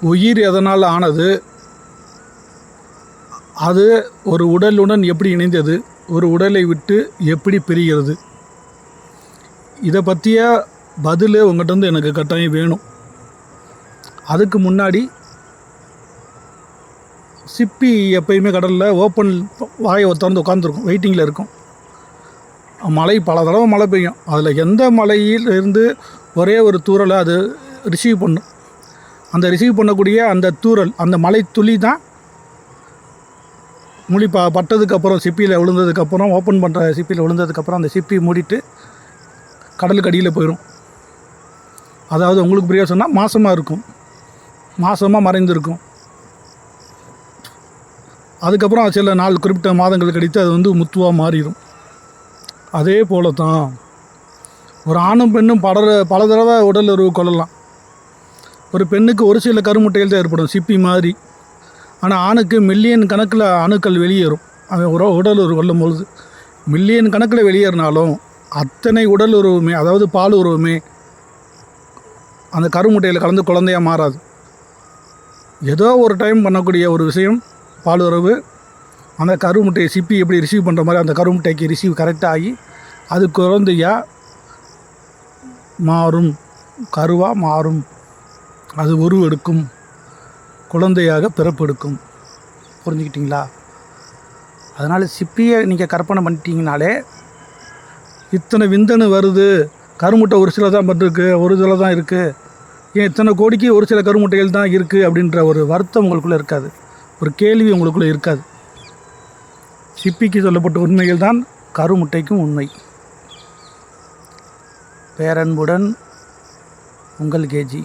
உயிர் எதனால் ஆனது? அது ஒரு உடலுடன் எப்படி இணைந்தது? ஒரு உடலை விட்டு எப்படி பிரிகிறது? இதை பற்றிய பதில் உங்கள்கிட்ட எனக்கு கட்டாயம் வேணும். அதுக்கு முன்னாடி சிப்பி எப்பயுமே கடலில் ஓப்பன் வாயை திறந்து உட்காந்துருக்கும் வெயிட்டிங்கில் இருக்கும். மழை பல தடவை மழை பெய்யும். அதில் எந்த மலையில் இருந்து ஒரே ஒரு தூரலை அது ரிசீவ் பண்ணும். அந்த ரிசீவ் பண்ணக்கூடிய அந்த தூறல் அந்த மலை துளி தான் முழி ப பட்டதுக்கப்புறம் சிப்பியில் விழுந்ததுக்கப்புறம் ஓப்பன் பண்ணுற சிப்பியில் விழுந்ததுக்கப்புறம் அந்த சிப்பி மூடிட்டு கடலுக்கு அடியில் போயிடும் அதாவது உங்களுக்கு பிரியா சொன்னால் மாசமாக இருக்கும். மாசமாக மறைந்திருக்கும். அதுக்கப்புறம் சில நாள் குறிப்பிட்ட மாதங்கள் கழித்து அது வந்து முத்துவாக மாறிடும் அதே போல தான் ஒரு ஆணும் பெண்ணும் படர பல தடவை உடல் உறவு கொள்ளலாம். ஒரு பெண்ணுக்கு ஒரு சில கருமுட்டைகள் தான் ஏற்படும் சிப்பி மாதிரி. ஆனால் ஆணுக்கு மில்லியன் கணக்கில் அணுக்கள் வெளியேறும். அவன் உற உடல் உறவு கொள்ளும் பொழுது மில்லியன் கணக்கில் வெளியேறினாலும் அத்தனை உடல் உறவுமே அதாவது பால் உறவுமே அந்த கருமுட்டையில் கலந்து குழந்தையாக மாறாது. ஏதோ ஒரு டைம் பண்ணக்கூடிய ஒரு விஷயம் பால் உறவு அந்த கருமுட்டையை சிப்பி எப்படி ரிசீவ் பண்ணுற மாதிரி அந்த கருமுட்டைக்கு ரிசீவ் கரெக்டாகி அது குழந்தையாக மாறும் கருவாக மாறும். அது உருவெடுக்கும் குழந்தையாக பிறப்பெடுக்கும் புரிஞ்சுக்கிட்டீங்களா? அதனால் சிப்பியை நீங்கள் கற்பனை பண்ணிட்டீங்கனாலே இத்தனை விந்தணு வருது. கருமுட்டை ஒரு சில தான் பண்ணிருக்கு ஒரு சில தான் இருக்குது ஏன் இத்தனை கோடிக்கு ஒரு சில கருமுட்டைகள் தான் இருக்குது அப்படின்ற ஒரு வருத்தம் உங்களுக்குள்ளே இருக்காது. ஒரு கேள்வி உங்களுக்குள்ளே இருக்காது. சிப்பிக்கு சொல்லப்பட்ட உண்மைகள் தான் கருமுட்டைக்கும் உண்மை. பேரன்புடன் உங்கள் கேஜி.